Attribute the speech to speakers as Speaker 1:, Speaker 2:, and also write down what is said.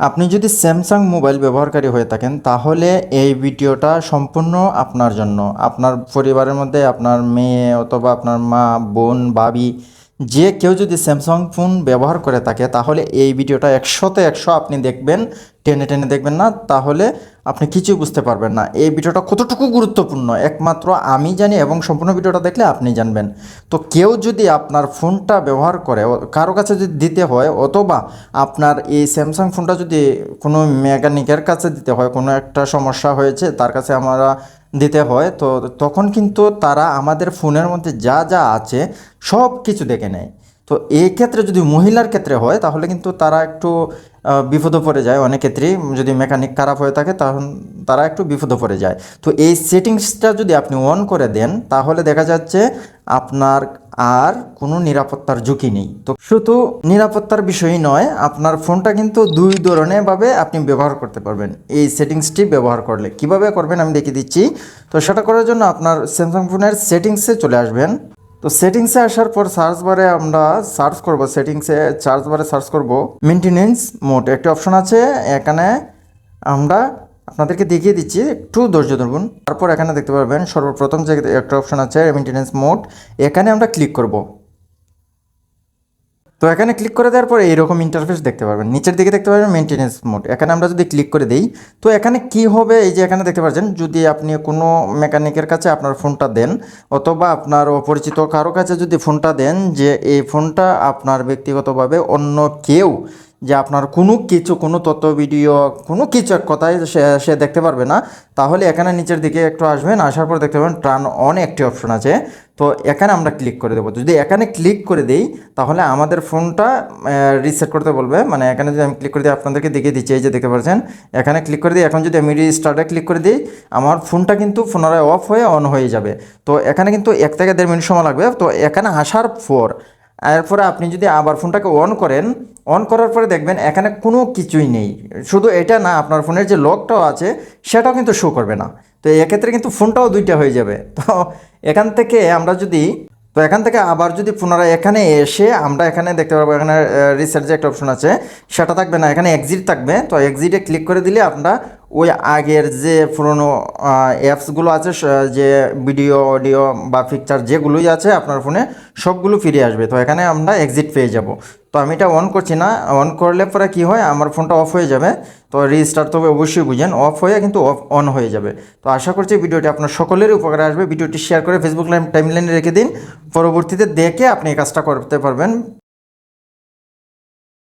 Speaker 1: আপনি যদি Samsung mobile ব্যবহারকারী হয়ে থাকেন, তাহলে এই ভিডিওটা সম্পূর্ণ আপনার জন্য। আপনার পরিবারের মধ্যে আপনার মেয়ে অথবা আপনার মা, বোন বাবি যে কেউ যদি স্যামসাং ফোন ব্যবহার করে থাকে, তাহলে এই ভিডিওটা একশোতে একশো আপনি দেখবেন। টেনে টেনে দেখবেন না, তাহলে আপনি কিছুই বুঝতে পারবেন না। এই ভিডিওটা কতটুকু গুরুত্বপূর্ণ, একমাত্র আমি জানি এবং সম্পূর্ণ ভিডিওটা দেখলে আপনি জানবেন। তো কেউ যদি আপনার ফোনটা ব্যবহার করে কারও কাছে যদি দিতে হয়, অথবা আপনার এই স্যামসাং ফোনটা যদি কোনো মেকানিকের কাছে দিতে হয়, কোনো একটা সমস্যা হয়েছে, তার কাছে আমরা দিতে হয়, তো তখন কিন্তু তারা আমাদের ফোনের মধ্যে যা যা আছে, সব কিছু দেখে নেয়। তো এই ক্ষেত্রে যদি মহিলার ক্ষেত্রে হয়, তাহলে কিন্তু তারা একটু বিপদে পড়ে যায় অনেক ক্ষেত্রেই। যদি মেকানিক খারাপ হয়ে থাকে, তখন তারা একটু বিপদে পড়ে যায়। তো এই সেটিংসটা যদি আপনি অন করে দেন, তাহলে দেখা যাচ্ছে আপনার আর কোনো নিরাপত্তার ঝুঁকি নেই। তো শুধু নিরাপত্তার বিষয়ই নয়, আপনার ফোনটা কিন্তু দুই ধরনের ভাবে আপনি ব্যবহার করতে পারবেন। এই সেটিংসটি ব্যবহার করলে। কীভাবে করবেন আমি দেখিয়ে দিচ্ছি। তো সেটা করার জন্য আপনার স্যামসাং ফোনের সেটিংসে চলে আসবেন। তো সেটিংসে আসার পর সার্চ বারে আমরা সার্চ করব সেটিংসে সার্চ বারে সার্চ করব। মেনটেনেন্স মোড একটি অপশন আছে, এখানে আমরা আপনাদেরকে দেখিয়ে দিচ্ছি, একটু ধৈর্য ধরুন। তারপর এখানে দেখতে পারবেন, সর্বপ্রথম যে একটা অপশন আছে মেনটেনেন্স মোড এখানে আমরা ক্লিক করব। তো এখানে ক্লিক করে দেওয়ার পরে এইরকম ইন্টারফেস দেখতে পারবেন। নিচের দিকে দেখতে পারবেন মেনটেন্স মোড এখানে আমরা যদি ক্লিক করে দিই, তো এখানে কি হবে? এই যে এখানে দেখতে পাচ্ছেন, যদি আপনি কোনো মেকানিকের কাছে আপনার ফোনটা দেন, অথবা আপনার অপরিচিত কারও কাছে যদি ফোনটা দেন, যে এই ফোনটা আপনার ব্যক্তিগতভাবে অন্য কেউ যে আপনার কোনো কিছু, কোনো তথ্য ভিডিও কোনো কিছু এক কথায় সে সে দেখতে পারবে না, তাহলে এখানে নিচের দিকে একটু আসবেন, আসার পর দেখতে পাবেন টার্ন অন একটি অপশন আছে। তো এখানে আমরা ক্লিক করে দেবো। যদি এখানে ক্লিক করে দিই, তাহলে আমাদের ফোনটা রিসেট করতে বলবে। মানে এখানে যদি আমি ক্লিক করে দিই আপনাদেরকে দেখিয়ে দিচ্ছি, এই যে দেখতে পাচ্ছেন, এখানে ক্লিক করে দিই এখন যদি আমি রিস্টার্টে ক্লিক করে দিই, আমার ফোনটা কিন্তু পুনরায় অফ হয়ে অন হয়ে যাবে। তো এখানে কিন্তু এক থেকে দেড় মিনিট সময় লাগবে। তো এখানে আসার পর, এরপরে আপনি যদি আবার ফোনটাকে অন করেন অন করার পরে দেখবেন এখানে কোনো কিছুই নেই। শুধু এটা না, আপনার ফোনের যে লকটাও আছে, সেটাও কিন্তু শো করবে না। তো এক্ষেত্রে কিন্তু ফোনটাও দুইটা হয়ে যাবে। তো এখান থেকে আমরা যদি, তো এখান থেকে আবার যদি পুনরায় এখানে এসে আমরা এখানে দেখতে পারব, এখানে রিসার্চ যে একটা অপশন আছে, সেটা থাকবে না। এখানে এক্সিট থাকবে। তো এক্সিটে ক্লিক করে দিলে আমরা ওই আগের যে পুরনো অ্যাপসগুলো আছে যে ভিডিও অডিও বা পিকচার যেগুলোই আছে আপনার ফোনে সবগুলো ফিরে আসবে। তো এখানে আমরা এক্সিট পেয়ে যাব। তো আমি এটা অন করছি না। অন করলে পরে কি হয়? আমার ফোনটা অফ হয়ে যাবে। তো রিস্টার্ট তবে অবশ্যই বুঝেন অফ হয়ে কিন্তু অফ অন হয়ে যাবে। তো আশা করছি ভিডিওটি আপনার সকলেরই উপকারে আসবে। ভিডিওটি শেয়ার করে ফেসবুক লাইভ টাইমলাইনে রেখে দিন। পরবর্তীতে দেখে আপনি এই কাজটা করতে পারবেন।